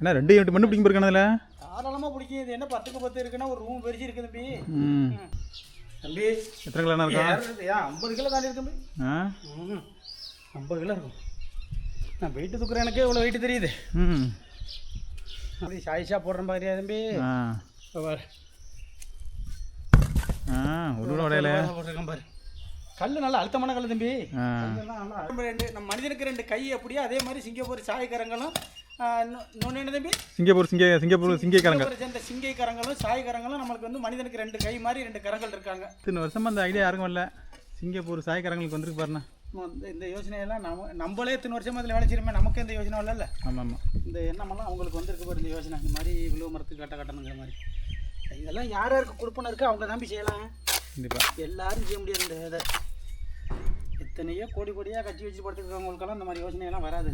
என்ன ரெண்டு எட்டு மண்ணு பிடிக்கும் போயிருக்கானு அதில். தாராளமாக பிடிக்கும். இது என்ன பத்துக்கு பத்து இருக்குன்னா ஒரு ரூம் பெருசு இருக்கு தம்பி. தம்பி எத்தனை கிலோ இருக்கா? ஐம்பது கிலோ தாண்டி இருக்கு தம்பி. ஆ? ஐம்பது கிலோ இருக்கும். நான் வெயிட்டு தூக்குறேன் எனக்கு இவ்வளோ வெயிட்டு தெரியுது. ம். அப்படி சாயிஷா போடுறேன் பாரியா தம்பி? ஆ. ஒரு உடையில போட்டிருக்கேன் பாரு. கல் நல்லா அழுத்தமான கல் தம்பி. ரெண்டு நம்ம மனிதனுக்கு ரெண்டு கை அப்படியே அதே மாதிரி சிங்கப்பூர் சாய்கரங்களும் இன்னொன்று என்ன தம்பி? சிங்கப்பூர் சிங்க சிங்கப்பூர் சிங்கக்காரங்க சேர்ந்த சிங்கை கரங்களும் சாய் கரங்களும் நம்மளுக்கு வந்து மனிதனுக்கு ரெண்டு கை மாதிரி ரெண்டு கரங்கள் இருக்காங்க. இத்தனை வருஷமா அந்த ஐடியா யாருக்கும் வரல? சிங்கப்பூர் சாய்க்காரங்களுக்கு வந்திருக்கு பாருண்ணா. இந்த- யோசனையெல்லாம் நம்ம நம்மளே இத்தனை வருஷமா அதில் வேலை செய்யறோமே நமக்கு இந்த யோசனை இல்லைல்ல ஆமாம் ஆமாம் இந்த எண்ணமெல்லாம் அவங்களுக்கு வந்திருக்கு பாரு இந்த யோசனை. இந்த மாதிரி விழுவ மரத்துக்கு கட்ட கட்டணுங்கிற மாதிரி. இதெல்லாம் யார் யாருக்கு கொடுப்பன இருக்கோ? அவங்க நம்பி செய்யலாம். கண்டிப்பாக எல்லாரும் செய்ய முடியாது இந்த இதை. எத்தனையோ கோடி கோடியாக கட்டி வச்சு படுத்துருக்கவங்களுக்கெல்லாம் இந்த மாதிரி யோசனையெல்லாம் வராது.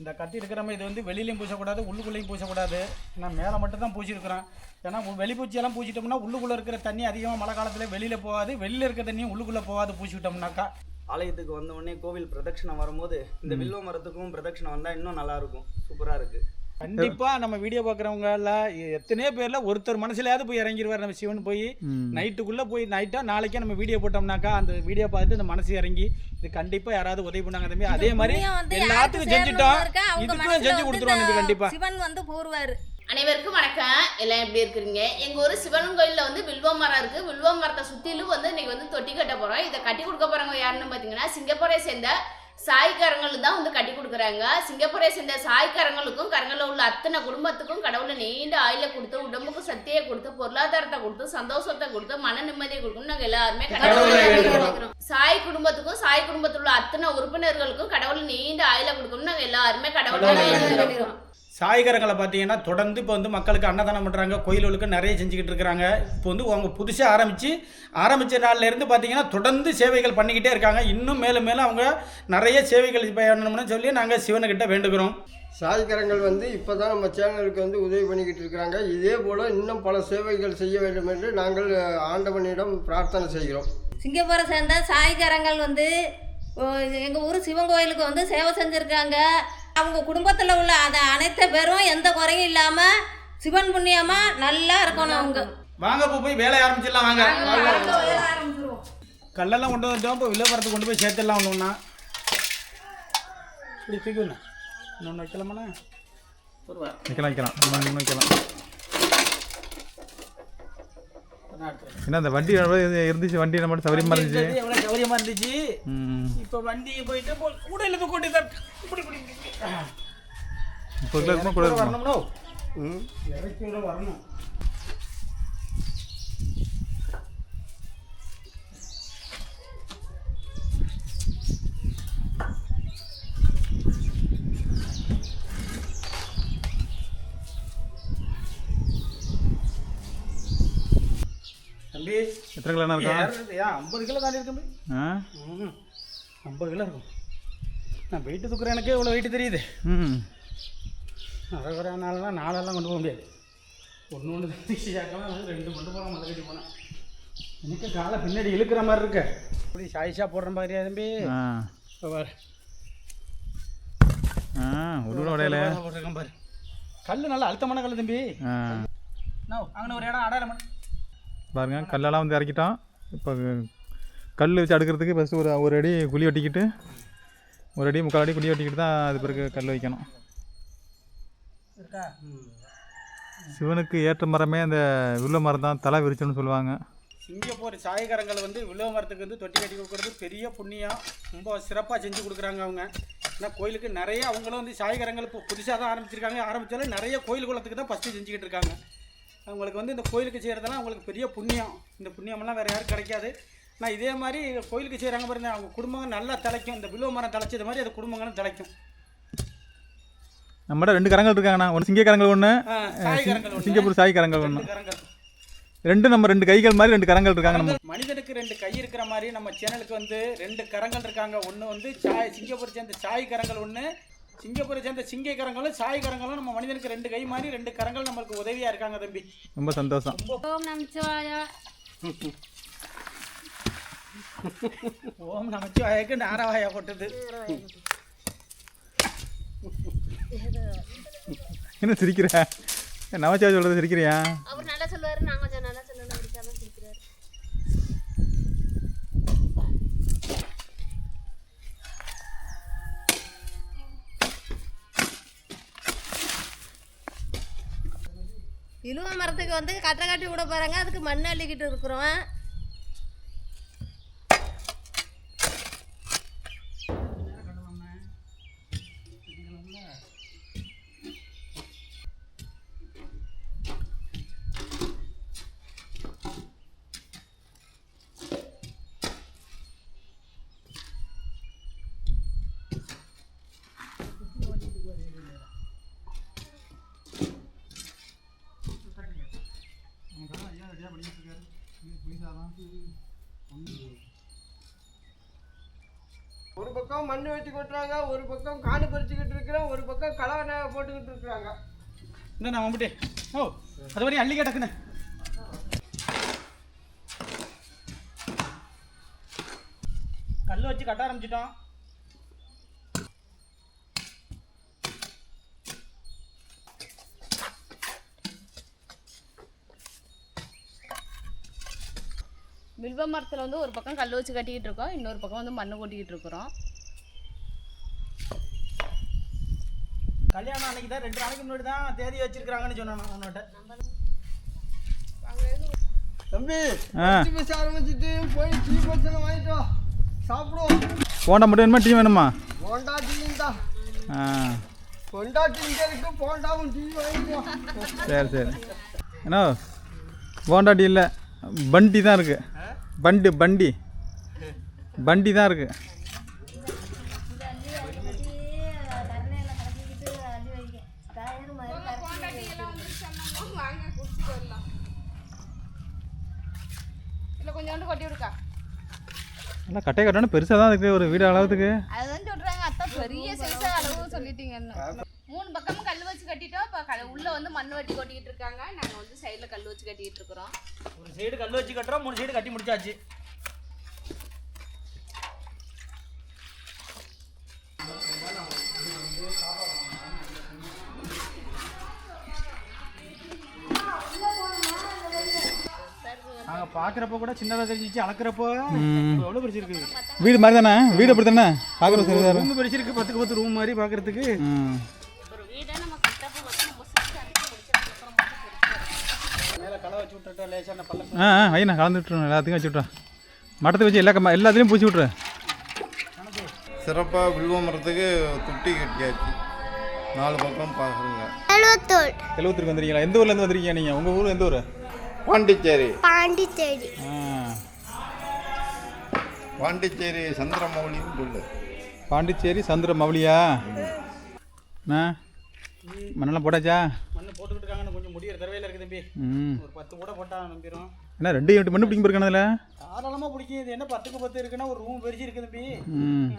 இந்த கட்டி இருக்கிற மாதிரி இது வந்து வெளியிலையும் பூசக்கூடாது உள்ளுக்குள்ளேயும் பூசக்கூடாது. நான் மேலே மட்டும் தான் பூசியிருக்கிறோம் ஏன்னா வெளிப்பூச்சியெல்லாம் பூசிட்டோம்னா உள்ளுக்குள்ளே இருக்கிற தண்ணி அதிகமாக மழை காலத்தில் வெளியில் போகாது வெளியில் இருக்கிற தண்ணியும் உள்ளுக்குள்ளே போகாது பூசி விட்டோம்னாக்கா. ஆலயத்துக்கு வந்த உடனே கோவில் பிரதட்சணம் வரும்போது இந்த வில்வ மரத்துக்கும் பிரதட்சணம் வந்தா இன்னும் நல்லா இருக்கும். சூப்பரா இருக்கு கண்டிப்பாக நம்ம வீடியோ பார்க்குறவங்கள எத்தனையோ பேரில் ஒருத்தர் மனசுலையாவது போய் இறங்கிடுவார் நம்ம சிவன் போய். நைட்டுக்குள்ளே போய் நைட்டாக நாளைக்கே நம்ம வீடியோ போட்டோம்னாக்கா அந்த வீடியோ பார்த்துட்டு இந்த மனசு இறங்கி இது கண்டிப்பாக யாராவது உதவி பண்ணாங்க தம்பி. அதே மாதிரி எல்லாத்துக்கும் செஞ்சுட்டோம். இதுக்கும் செஞ்சு வந்து கொடுத்துருவாங்க கண்டிப்பாக சிவன் வந்து போருவாரு. அனைவருக்கும் வணக்கம். எல்லாம் எப்படி இருக்கிறீங்க? எங்க ஊர் சிவன் கோயில்ல வந்து வில்வ மரம் இருக்கு. வில்வ மரத்தை சுத்திலும் வந்து இன்னைக்கு வந்து தொட்டி கட்ட போறோம். இதை கட்டி கொடுக்க போறவங்க யாருன்னு பாத்தீங்கன்னா சிங்கப்பூரை சேர்ந்த சாய்க்காரங்கள் தான் வந்து கட்டி கொடுக்குறாங்க. சிங்கப்பூரை சேர்ந்த சாய்க்காரங்களுக்கும் கரங்களில் உள்ள அத்தனை குடும்பத்துக்கும் கடவுளை நீண்ட ஆயில கொடுத்து உடம்புக்கு சக்தியை கொடுத்து பொருளாதாரத்தை கொடுத்து சந்தோஷத்தை கொடுத்து மன நிம்மதியை கொடுக்கணும் நாங்க எல்லாருமே கடவுளை. சாய் குடும்பத்துக்கும் சாய் குடும்பத்தில் உள்ள அத்தனை உறுப்பினர்களுக்கும் கடவுள் நீண்ட ஆயில கொடுக்கணும் நாங்க எல்லாருமே கடவுளை சாய்கரங்களை பார்த்தீங்கன்னா தொடர்ந்து இப்போ வந்து மக்களுக்கு அன்னதானம் பண்ணுறாங்க கோயில்களுக்கு நிறைய செஞ்சுக்கிட்டு இருக்கிறாங்க. இப்போ வந்து அவங்க புதுசாக ஆரம்பித்து ஆரம்பித்த நாள்லேருந்து பார்த்தீங்கன்னா தொடர்ந்து சேவைகள் பண்ணிக்கிட்டே இருக்காங்க. இன்னும் மேலும் மேலும் அவங்க நிறைய சேவைகள் பண்ணணும்னு சொல்லி நாங்கள் சிவனுக்கிட்ட வேண்டுகிறோம். சாய்கரங்கள் வந்து இப்போ தான் நம்ம சேனலுக்கு வந்து உதவி பண்ணிக்கிட்டு இருக்கிறாங்க. இதே போல் இன்னும் பல சேவைகள் செய்ய வேண்டும் என்று நாங்கள் ஆண்டவனிடம் பிரார்த்தனை செய்கிறோம். சிங்கப்பூரை சேர்ந்த சாய்காரங்கள் வந்து எங்கள் ஊர் சிவன் கோயிலுக்கு வந்து சேவை செஞ்சுருக்காங்க. அவங்க குடும்பத்தில் உள்ள அந்த அனைத்து பேரும் எந்த குறையும் இல்லாமல் சிவன் புண்ணியமாக நல்லா இருக்கணும் அவங்க. வாங்க போய் வேலையை ஆரம்பிச்சிடலாம் வாங்க. கல்லெல்லாம் கொண்டு வந்துட்டோம் இப்போ வில்லபுரத்துக்கு கொண்டு போய் சேர்த்துடலாம் ஒன்று ஒன்றா இப்படி தூக்கிண்ணா இன்னொன்று வைக்கலாமாண்ணா? வைக்கலாம் வைக்கலாம். மூணு வைக்கலாம். என்ன அந்த வண்டி எவ்வளவு இருந்துச்சு? வண்டி நம்ம சௌரியமாக இருந்துச்சு? இருந்தது எவ்வளோ சௌரியமாக இருந்துச்சு இப்போ வண்டி போயிட்டு போ கூடையில் தூக்க வேண்டியதா இப்படி இப்படி இருக்குமா கூட இறக்கி இருக்குமா வரணும்னோ? ம். இறக்கி வரணும் தம்பி எத்தனை கிலோ இருக்கா ஐம்பது கிலோ தாண்டி இருக்கு தம்பி. ஆ? ஐம்பது கிலோ இருக்கும். நான் வெயிட்டு தூக்குறேன் எனக்கே இவ்வளோ வெயிட்டு தெரியுது. ம் அரைகுறையானாலாம் நாளெல்லாம் கொண்டு போக முடியாது. ஒன்று ஒன்று தூக்கி சேர்க்கலாம் ரெண்டு மட்டும் போகலாம் மலை கட்டி போனேன். எனக்கு காலை பின்னாடி இழுக்கிற மாதிரி இருக்கு. இப்படி சாயிஷா போடுற மாதிரியா தம்பி? ஆ. இப்ப பாரு. ஆ ஒரு உடையில. பாரு. கல் நல்லா அழுத்தமான கல் தம்பி. அங்கே ஒரு இடம் அடையாளம் பாருங்கள் பாருங்க கல்லெல்லாம் வந்து இறக்கிட்டோம் இப்போ கல் வச்சு அடுக்கிறதுக்கு ஃபஸ்ட்டு ஒரு ஒரு அடி குழி வெட்டிக்கிட்டு ஒரு அடி முக்கால் அடி குழி வெட்டிக்கிட்டு தான் அது பிறகு கல் வைக்கணும். சிவனுக்கு ஏற்ற மரமே அந்த வில்ல மரம் தான் தலை விரிச்சோன்னு சொல்லுவாங்க. சிங்கப்பூர் சாயகரங்கள் வந்து வில்லவ மரத்துக்கு வந்து தொட்டி கட்டி கொடுக்குறது பெரிய புண்ணியம். ரொம்ப சிறப்பாக செஞ்சு கொடுக்குறாங்க அவங்க. ஏன்னா கோயிலுக்கு நிறைய அவங்களும் வந்து சாயகரங்கள் இப்போ புதுசாக தான் ஆரம்பிச்சிருக்காங்க. ஆரம்பித்தாலும் நிறைய கோயில் குளத்துக்கு தான் ஃபஸ்ட்டு செஞ்சுக்கிட்டு இருக்காங்க. அவங்களுக்கு வந்து இந்த கோயிலுக்கு செய்கிறதெல்லாம் அவங்களுக்கு பெரிய புண்ணியம். இந்த புண்ணியமெல்லாம் வேறு யாரும் கிடைக்காது. நான் இதே மாதிரி கோயிலுக்கு செய்கிறாங்க பாருங்க அவங்க குடும்பங்கள் நல்லா தலைக்கும் இந்த விழுவ மரம் தலைச்சது மாதிரி அந்த குடும்பங்களும் தலைக்கும் நம்மகிட்ட ரெண்டு கரங்கள் இருக்காங்கண்ணா. ஒன்று சிங்கக்கரங்கள் ஒன்று ஆ, சாய்கரங்கள் ஒண்ணு, சிங்கப்பூர் சாய் கரங்கள் ஒன்று கரங்கள். ரெண்டு நம்ம ரெண்டு கைகள் மாதிரி ரெண்டு கரங்கள் இருக்காங்க நம்ம. மனிதனுக்கு ரெண்டு கை இருக்கிற மாதிரி நம்ம சேனலுக்கு வந்து ரெண்டு கரங்கள் இருக்காங்க. ஒன்று வந்து சாய் சிங்கப்பூரை சேர்ந்த சாய் கரங்கள் ஒன்று சிங்கப்பூரை சேர்ந்த சிங்கை கரங்களும் சாய் கரங்களும் நம்ம மனிதனுக்கு ரெண்டு கை மாதிரி ரெண்டு கரங்கள் நம்மளுக்கு உதவியா இருக்காங்க தம்பி. ரொம்ப சந்தோஷம். ஓம் நமச்சிவாயா. ஓம் நமச்சிவாயக்கு நாரவாயா போட்டது. என்ன சிரிக்கிற? நமச்சா சொல்கிறது சிரிக்கிறியா? மண் அள்ளிக்கிட்டு இருக்கிறோம். பக்கம் மண் வெட்டி கொட்டுறாங்க ஒரு பக்கம் காணு பறிச்சுக்கிட்டு இருக்கிறோம் ஒரு பக்கம் கலவனை போட்டுக்கிட்டு இருக்கிறாங்க. என்ன நான் வந்துட்டு ஓ அது வரையும் அள்ளி கிடக்குண்ணே கல் வச்சு கட்ட ஆரம்பிச்சிட்டோம். வில்வ மரத்தில் வந்து ஒரு பக்கம் கல் வச்சு கட்டிக்கிட்டு இருக்கோம் இன்னொரு பக்கம் வந்து மண்ணு கொட்டிக்கிட்டு இருக்கிறோம். கல்யாணம் அன்னைக்கு தான் ரெண்டு நாளைக்கு முன்னாடி தான் தேதி வச்சிருக்காங்கன்னு சொன்னான் உன்னோட்ட தம்பி பைசா ஆரம்பிச்சுட்டு போய் டீ பச்சனை வாங்கிட்டு வா. சாப்பிடுவோம் போண்டா மட்டும் வேணுமா டீ வேணுமா? போண்டா டீயும் தான் ஆ. போண்டா டீ இருக்கு போண்டாவும் டீ சரி சரி. என்ன போண்டா டீ இல்லை பண்டி தான் இருக்கு. பண்டு பண்டி. பண்டி தான் இருக்கு இல்லை கொஞ்சோண்டு கொட்டி விடுக்கா நல்லா கட்டை கட்டணும் பெருசாக தான் இருக்குது ஒரு வீடு அளவுக்கு. அதுதான் சொல்றாங்க அத்தா பெரிய சைஸா அளவு சொல்லிட்டீங்கன்னு மூணு பக்கமும் கல் வச்சு கட்டிட்டோம். இப்போ க உள்ள வந்து மண் வெட்டி கொட்டிக்கிட்டு இருக்காங்க. நாங்கள் வந்து சைடில் கல் வச்சு கட்டிக்கிட்டு இருக்கிறோம். ஒரு சைடு கல் வச்சு கட்டுறோம் மூணு சைடு கட்டி முடிச்சாச்சு. நாங்கள் பார்க்குறப்ப கூட சின்னதாக தெரிஞ்சிச்சு அளக்குறப்போ எவ்வளோ பெருசு இருக்குது வீடு மாதிரி தானே வீடு அப்படி தானே தானே ரூம் பெருசு இருக்குது பத்துக்கு பத்து ரூம் மாதிரி பள்ளம் ஆ வைண்ணா கலந்து விட்டுருங்க எல்லாத்துக்கும் வச்சு விட்றேன் மட்டத்தை வச்சு எல்லா எல்லாத்துலேயும் பூச்சி விட்ரு சிறப்பாக வில்வ மரத்துக்கு துட்டி கட்டியாச்சு. நாலு பக்கம் பார்க்குறோங்க எழுபத்திற்கு வந்துருக்கீங்களா? எந்த ஊர்லேருந்து வந்திருக்கீங்க நீங்கள் உங்கள் ஊர் எந்த ஊர்? பாண்டிச்சேரி. பாண்டிச்சேரி. ஆ. பாண்டிச்சேரி சந்திரமௌலின்னு சொல்லு. பாண்டிச்சேரி சந்திர மவுலியா அண்ணா மண்ணெல்லாம் போட்டாச்சா? மண்ணு போட்டுக்கிட்டு இருக்காங்கன்னு கொஞ்சம் முடியிற தடவையில் இருக்குது தம்பி. ம். ஒரு பத்து கூட போட்டால் நம்பிடும் என்ன ரெண்டு யூனிட் மண்ணு பிடிக்க போயிருக்கானு அதில்? தாராளமாக பிடிக்கும் இது என்ன பத்துக்கு பத்து இருக்குன்னா ஒரு ரூம் பெருசு இருக்குது தம்பி. ம்.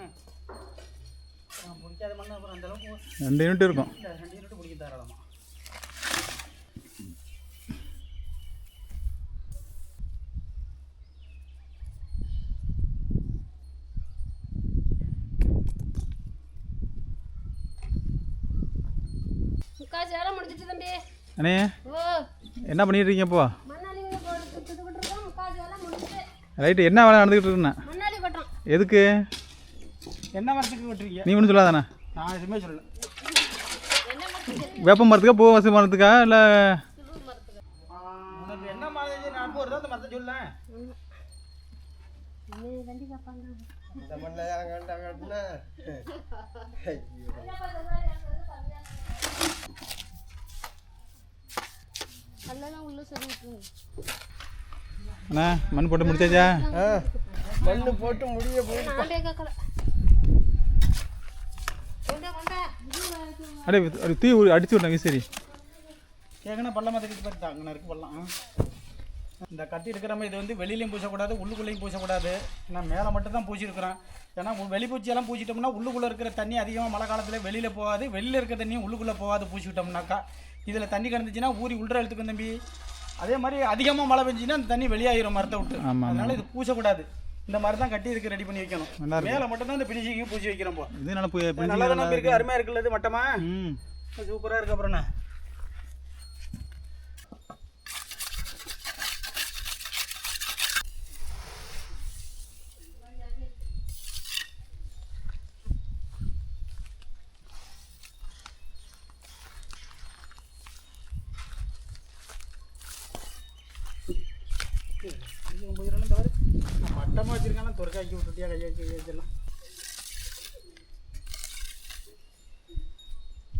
பிடிக்காத மண்ணு அப்புறம் அந்த அளவுக்கு ரெண்டு யூனிட் இருக்கும். ரெண்டு யூனிட் பிடிக்கும் தாராளமாக முக்கால் வேலை முடிஞ்சிட்டு தம்பி அண்ணே ஓ என்ன பண்ணிட்டு இருக்கீங்க இப்போ ரைட்டு என்ன வேலை நடந்துக்கிட்டு இருக்குண்ணே எதுக்கு? என்ன மரத்துக்கு வெட்டுறீங்க? நீ ஒன்றும் சொல்லாதானே? நான் எதுவுமே சொல்லல. வேப்ப மரத்துக்கா பூ வசதி மரத்துக்கா இல்லை? என்ன மாதிரி நான் போகிறதோ அந்த மரத்தை சொல்ல இந்த மண்ணை ஏன் கண்டா அதெல்லாம் உள்ள சொல்லிட்டு அண்ணா மண் போட்டு முடிச்சாச்சா? மண்ணு போட்டு முடிய போய் ஆண்டே கேட்கல. கொண்டா கொண்டா. அப்படியே அப்படி தூய் அடிச்சு விட்றேன் விசிறி. கேட்கணும் பள்ளம் மரத்துக்கு பார்த்து அங்கே இருக்கு பள்ளம். இந்த கட்டி இருக்கிற இது வந்து வெளியிலையும் பூசக்கூடாது உள்ளுக்குள்ளேயும் பூசக்கூடாது. ஏன்னா மேலே மட்டும் தான் பூசிருக்கிறோம் ஏன்னா வெளிப்பூச்சியெல்லாம் பூசிட்டோம்னா உள்ளுக்குள்ளே இருக்கிற தண்ணி அதிகமாக மழை காலத்தில் வெளியில் போகாது வெளியில் இருக்கிற தண்ணியும் உள்ளுக்குள்ளே போகாது பூசிவிட்டோம்னாக்கா இதில் தண்ணி கிடந்துச்சுன்னா ஊறி உள்ள எடுத்துக்கும் தம்பி. அதே மாதிரி அதிகமாக மழை பெஞ்சுன்னா அந்த தண்ணி வெளியாயிரும் மரத்தை விட்டு. அதனால இது பூசக்கூடாது. இந்த மாதிரி தான் கட்டி இதுக்கு ரெடி பண்ணி வைக்கணும். மேலே மட்டும் தான் இந்த பினிஷிங்கும் பூசி வைக்கிறோம் நல்லா இருக்கு? அருமையாக இருக்குல்ல இது மட்டமா? சூப்பராக இருக்கு அப்புறம்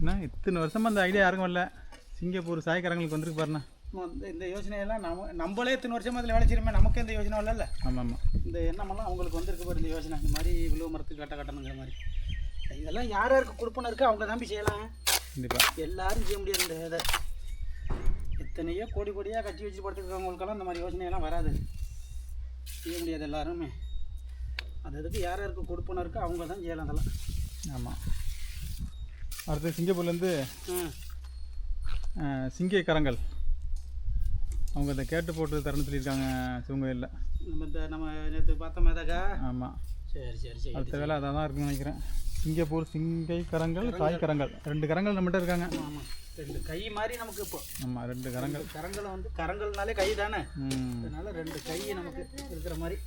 என்ன? இத்தனை வருஷமா அந்த ஐடியா யாருக்கும் வரல. சிங்கப்பூர் சாய்க்காரங்களுக்கு வந்திருக்கு பாருண்ணா. இந்த- யோசனையெல்லாம் நம்ம நம்மளே இத்தனை வருஷமா அதில் வேலை செய்யணுமே நமக்கு இந்த யோசனை வரல ஆமாம் ஆமாம் இந்த எண்ணமெல்லாம் அவங்களுக்கு வந்திருக்கு பாரு இந்த யோசனை. இந்த மாதிரி விழுவ மரத்துக்கு கட்ட கட்டணுங்கிற மாதிரி. இதெல்லாம் யார் யாருக்கு கொடுப்பன இருக்கோ அவங்க நம்பி செய்யலாம். கண்டிப்பாக எல்லாரும் செய்ய முடியாது இந்த இதை. எத்தனையோ கோடி கோடியாக கட்டி வச்சு படுத்துக்கிறவங்களுக்கெல்லாம் இந்த மாதிரி யோசனையெல்லாம் வராது. செய்ய முடியாது எல்லாருமே. அது அதுக்கு யார் யாருக்கு இருக்கோ அவங்க தான் செய்யலாம் அதெல்லாம். ஆமாம் அடுத்து சிங்கப்பூர்லேருந்து சிங்க கரங்கள் அவங்க அதை கேட்டு போட்டு தரேன்னு சொல்லியிருக்காங்க சிவங்கோயிலில் நம்ம இந்த நம்ம நேற்று பார்த்தோம் மேதாக்கா ஆமாம் சரி சரி சரி. அடுத்த வேலை அதான் தான் இருக்குன்னு நினைக்கிறேன். சிங்கப்பூர் சிங்கை கரங்கள். சாய் கரங்கள் ரெண்டு கரங்கள் நம்மகிட்ட இருக்காங்க. ஆமாம் ரெண்டு கை மாதிரி நமக்கு இப்போ. ஆமாம் ரெண்டு கரங்கள். கரங்களை வந்து கரங்கள்னாலே கை தானே அதனால ரெண்டு கை நமக்கு இருக்கிற மாதிரி.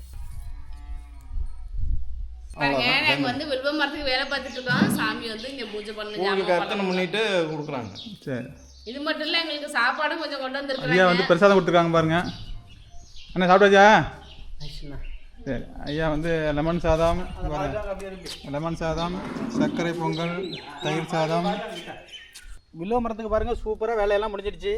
பாருங்க நாங்க வந்து வில்வ மரத்துக்கு வேலை பார்த்துட்டு இருக்கோம். சாமி வந்து இங்க பூஜை பண்ணுங்க உங்களுக்கு அர்ச்சனை பண்ணிட்டு கொடுக்குறாங்க. சரி. இது மட்டும் இல்ல எங்களுக்கு சாப்பாடும் கொஞ்சம் கொண்டு ஐயா வந்திருக்காங்க வந்து பிரசாதம் கொடுத்துருக்காங்க பாருங்க. அண்ணா சாப்பிட்டாச்சா? சரி ஐயா வந்து லெமன் சாதம் லெமன் சாதம் சர்க்கரை பொங்கல் தயிர் சாதம். வில்லுவ மரத்துக்கு பாருங்க சூப்பராக வேலையெல்லாம் முடிஞ்சிடுச்சு.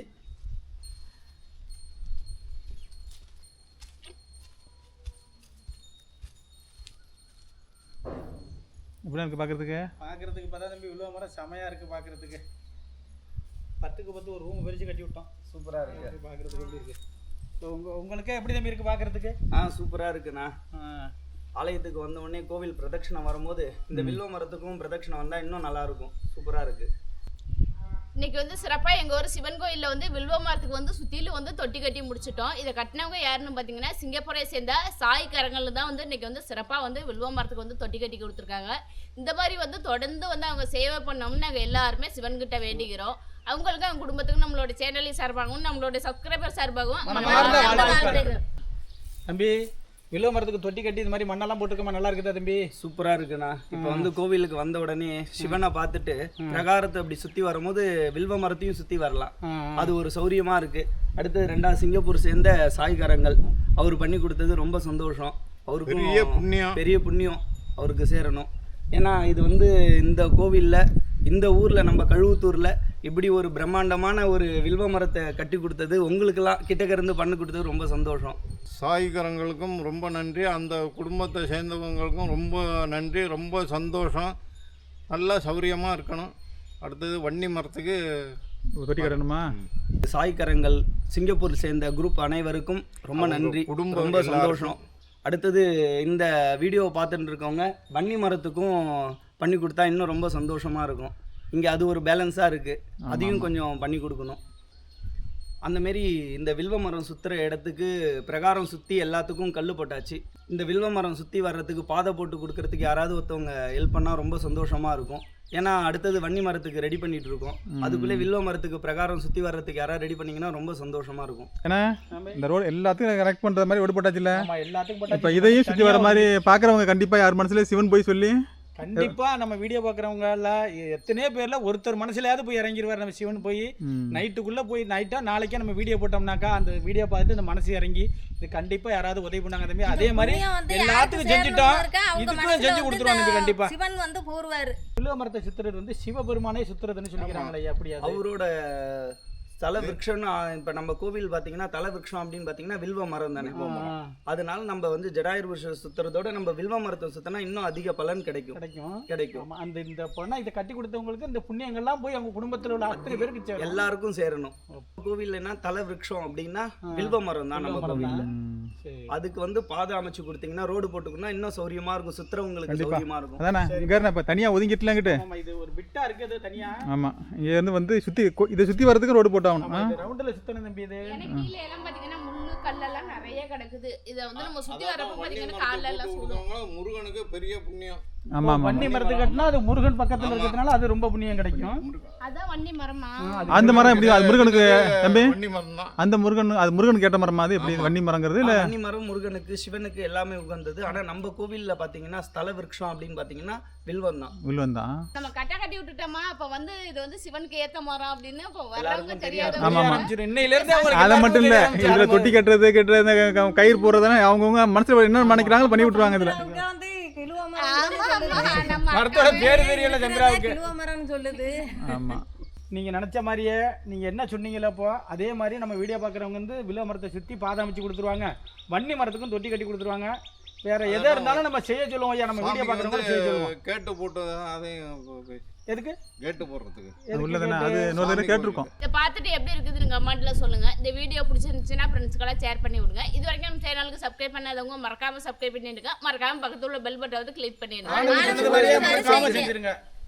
எப்படி இருக்குது பார்க்குறதுக்கு பார்க்குறதுக்கு பார்த்தா தம்பி வில்லுவ மரம் செமையாக இருக்குது பார்க்குறதுக்கு பத்துக்கு பத்து ஒரு ரூம் பிரித்து கட்டி விட்டோம். சூப்பராக இருக்கு. பார்க்குறதுக்கு எப்படி இருக்குது இப்போ உங்கள் உங்களுக்கே எப்படி தம்பி இருக்குது பார்க்குறதுக்கு ஆ சூப்பராக இருக்குண்ணா. ஆலயத்துக்கு வந்த உடனே கோவில் பிரதட்சணம் வரும்போது இந்த வில்வ மரத்துக்கும் பிரதட்சணம் வந்தால் இன்னும் நல்லா இருக்கும். சூப்பராக இருக்கு. இன்னைக்கு வந்து சிறப்பா எங்க ஊர் சிவன் கோயில்ல வந்து வில்வ மரத்துக்கு வந்து சுத்திலும் வந்து தொட்டி கட்டி முடிச்சிட்டோம். இதை கட்டினவங்க யாருன்னு பாத்தீங்கன்னா சிங்கப்பூரை சேர்ந்த சாய் கரங்கள் தான் வந்து இன்னைக்கு வந்து சிறப்பா வந்து வில்வ மரத்துக்கு வந்து தொட்டி கட்டி கொடுத்துருக்காங்க. இந்த மாதிரி வந்து தொடர்ந்து வந்து அவங்க சேவை பண்ணோம்னு நாங்க எல்லாருமே சிவன் கிட்ட வேண்டிக்கிறோம் அவங்களுக்கு அவங்க குடும்பத்துக்கும் நம்மளோட சேனலின் சார்பாகவும் நம்மளோட சப்ஸ்கிரைபர் சார்பாகவும். தம்பி வில்லுவ மரத்துக்கு தொட்டி கட்டி இது மாதிரி மண்ணெல்லாம் போட்டுருக்கமா? நல்லா இருக்குதா தம்பி? சூப்பராக இருக்குண்ணா. இப்போ வந்து கோவிலுக்கு வந்த உடனே சிவனை பார்த்துட்டு பிரகாரத்தை அப்படி சுற்றி வரும்போது வில்வ மரத்தையும் சுற்றி வரலாம். அது ஒரு சௌரியமா இருக்கு. அடுத்தது ரெண்டாவது சிங்கப்பூர் சேர்ந்த சாய்காரங்கள். அவர் பண்ணி கொடுத்தது ரொம்ப சந்தோஷம். அவருக்கு பெரிய புண்ணியம். பெரிய புண்ணியம் அவருக்கு சேரணும். ஏன்னா இது வந்து இந்த கோவிலில் இந்த ஊரில் நம்ம கழுவுத்தூரில் இப்படி ஒரு பிரம்மாண்டமான ஒரு வில்வ மரத்தை கட்டி கொடுத்தது உங்களுக்கெல்லாம் கிட்டக்க இருந்து பண்ணி கொடுத்தது ரொம்ப சந்தோஷம். சாய்கரங்களுக்கும் ரொம்ப நன்றி. அந்த குடும்பத்தை சேர்ந்தவங்களுக்கும் ரொம்ப நன்றி. ரொம்ப சந்தோஷம். நல்லா சௌரியமாக இருக்கணும். அடுத்தது வன்னி மரத்துக்கு கட்டணுமா சாய்கரங்கள் சிங்கப்பூர் சேர்ந்த குரூப் அனைவருக்கும் ரொம்ப நன்றி. குடும்பம் ரொம்ப. சந்தோஷம். அடுத்தது இந்த வீடியோவை பார்த்துட்டு இருக்கவங்க வன்னி மரத்துக்கும் பண்ணி கொடுத்தா இன்னும் ரொம்ப சந்தோஷமாக இருக்கும். இங்கே அது ஒரு பேலன்ஸாக இருக்குது அதையும் கொஞ்சம் பண்ணி கொடுக்கணும். அந்த மாரி இந்த வில்வ மரம் சுற்றுற இடத்துக்கு பிரகாரம் சுற்றி எல்லாத்துக்கும் கல் போட்டாச்சு. இந்த வில்வ மரம் சுற்றி வர்றதுக்கு பாதை போட்டு கொடுக்கறதுக்கு யாராவது ஒருத்தவங்க ஹெல்ப் பண்ணால் ரொம்ப சந்தோஷமாக இருக்கும். ஏன்னா அடுத்தது வன்னி மரத்துக்கு ரெடி பண்ணிட்டு இருக்கோம். அதுக்குள்ளே வில்வ மரத்துக்கு பிரகாரம் சுற்றி வர்றதுக்கு யாராவது ரெடி பண்ணீங்கன்னா ரொம்ப சந்தோஷமாக இருக்கும். ஏன்னா இந்த ரோடு எல்லாத்துக்கும் கரெக்ட் பண்ணுற மாதிரி ரோடு போட்டாச்சுல்ல ஆமா எல்லாத்துக்கும் போட்டா இப்போ இதையும் சுற்றி வர மாதிரி பார்க்குறவங்க கண்டிப்பாக யார் மனசுல சிவன் போய் சொல்லி கண்டிப்பா நம்ம வீடியோ பார்க்குறவங்க எல்லாம் எத்தனையோ பேர்ல ஒருத்தர் மனசுலயாவது போய் இறங்கிடுவார் நம்ம சிவன் போய். நைட்டுக்குள்ள போய் நைட்டா நாளைக்கே நம்ம வீடியோ போட்டோம்னாக்கா அந்த வீடியோ பார்த்துட்டு இந்த மனசு இறங்கி இது கண்டிப்பா யாராவது உதவி பண்ணாங்க தம்பி அதே மாதிரி எல்லாத்துக்கும் செஞ்சுட்டோம் இதுக்கும் செஞ்சு கொடுத்துருவாங்க கண்டிப்பா சிவன் வந்து கூறுவாரு வில்லுவ மரத்தை சுத்துறது வந்து சிவபெருமானே சுத்துறதுன்னு சொல்லிக்கிறாங்களே அப்படியா? அவரோட தல விருட்சம்னு இப்போ நம்ம கோவில் பார்த்தீங்கன்னா தல விருட்சம் அப்படின்னு பார்த்தீங்கன்னா வில்வ மரம் தானே. அதனால நம்ம வந்து ஜடாயுர் விருஷம் சுத்துறதோட நம்ம வில்வ மரத்தை சுத்தினா இன்னும் அதிக பலன் கிடைக்கும். கிடைக்கும். கிடைக்கும். ஆமா அந்த இந்த பொண்ணா இதை கட்டி கொடுத்தவங்களுக்கு இந்த புண்ணியங்கள்லாம் போய் அவங்க குடும்பத்துல உள்ள அத்தனை பேருக்கு சேரும். எல்லாருக்கும் சேரணும். கோவில்னா தல விருட்சம் அப்படின்னா வில்வ மரம் தான் நம்ம கோவில்ல. அதுக்கு வந்து பாதை அமைச்சு கொடுத்தீங்கன்னா ரோடு போட்டுக்கணும் இன்னும் சௌரியமா இருக்கும். சுத்துறவங்களுக்கு. சௌரியமா இருக்கும். அதானே? இங்கே இப்போ தனியாக ஒதுங்கிட்டுலாங்கிட்டு ஆமா இது ஒரு பிட்டா இருக்குது தனியா. ஆமாம் இங்கேருந்து வந்து சுற்றி இதை சுற்றி வரதுக்கு ரோடு போட்டாகணும் ரவுண்டில் சுத்தணும் தம்பி இது. எனக்கு கீழே எல்லாம் பாத்தீங்கன்னா முள்ளு கல்லெல்லாம் நிறைய கிடக்குது. இதை வந்து நம்ம சுத்தி வரப்ப பாத்தீங்கன்னா கால்ல எல்லாம் முருகனுக்கு பெரிய புண்ணியம். ஆமாம் வன்னி மரத்துக்கு கட்டினா அது முருகன் பக்கத்துல இருக்கிறதுனால அது ரொம்ப புண்ணியம் கிடைக்கும். அதான் வண்டி மரமா? அந்த மரம் எப்படி அது முருகனுக்கு தம்பி? வன்னி மரம் தான் அந்த முருகன் அது முருகனுக்கு கேட்ட மரமா அது? எப்படி வன்னி மரங்கிறது இல்லை? வன்னி மரம் முருகனுக்கு சிவனுக்கு எல்லாமே உகந்தது. ஆனா நம்ம கோவில்ல பாத்தீங்கன்னா ஸ்தல விருட்சம் அப்படின்னு பாத்தீங்கன்னா வில்வம் தான் வில்வன் தான் நம்ம கட்ட கட்டி விட்டுட்டோமா அப்ப வந்து இது வந்து சிவனுக்கு ஏத்த மரம் அப்படின்னு அப்ப வரவங்க எல்லாருக்கும் தெரியாத. ஆமா, ஆமா. இன்னையில இருந்து அதை மட்டும் இல்லை இதில். தொட்டி கட்டுறது கட்டுறது கயிறு போடுறதுனா அவங்கவுங்க மனசில் என்ன நினைக்கிறாங்களோ பண்ணி விட்டுருவாங்க இதில் வந்து ஆமா, ஆமா, மரத்தோட பேரு தெரியல சந்திராவுக்கு. மரம்னு சொல்லுது. ஆமாம் நீங்க நினைச்ச மாதிரியே நீங்க என்ன சொன்னீங்களோ அப்போ அதே மாதிரி நம்ம வீடியோ பார்க்குறவங்க வந்து வில்வ மரத்தை சுத்தி பாதம் அமைச்சு கொடுத்துருவாங்க. வன்னி மரத்துக்கும் தொட்டி கட்டி கொடுத்துருவாங்க. வேற எதா இருந்தாலும் நம்ம செய்ய சொல்லுவோம் ஐயா நம்ம வீடியோ பார்க்குறவங்க செய்ய சொல்லுவோம். கேட்டு போட்டு அதையும் எதுக்கு? கேட்டு போடுறதுக்கு. உள்ளதானே? கேட்டு? அது இன்னொரு தடவை கேட்டிருக்கோம். இதை பார்த்துட்டு எப்படி இருக்குதுன்னு கமெண்ட்ல சொல்லுங்க. இந்த வீடியோ பிடிச்சிருந்துச்சுன்னா ஃப்ரெண்ட்ஸ்க்கெல்லாம் ஷேர் பண்ணி விடுங்க. இது வரைக்கும் நம்ம சேனலுக்கு சப்ஸ்கிரைப் பண்ணாதவங்க மறக்காம சப்ஸ்கிரைப் பண்ணிடுங்க. மறக்காம பக்கத்துல உள்ள பெல் பட்டனை வந்து கிளிக் பண்ணிடுங்க. மறக்காம செஞ்சிருங்க.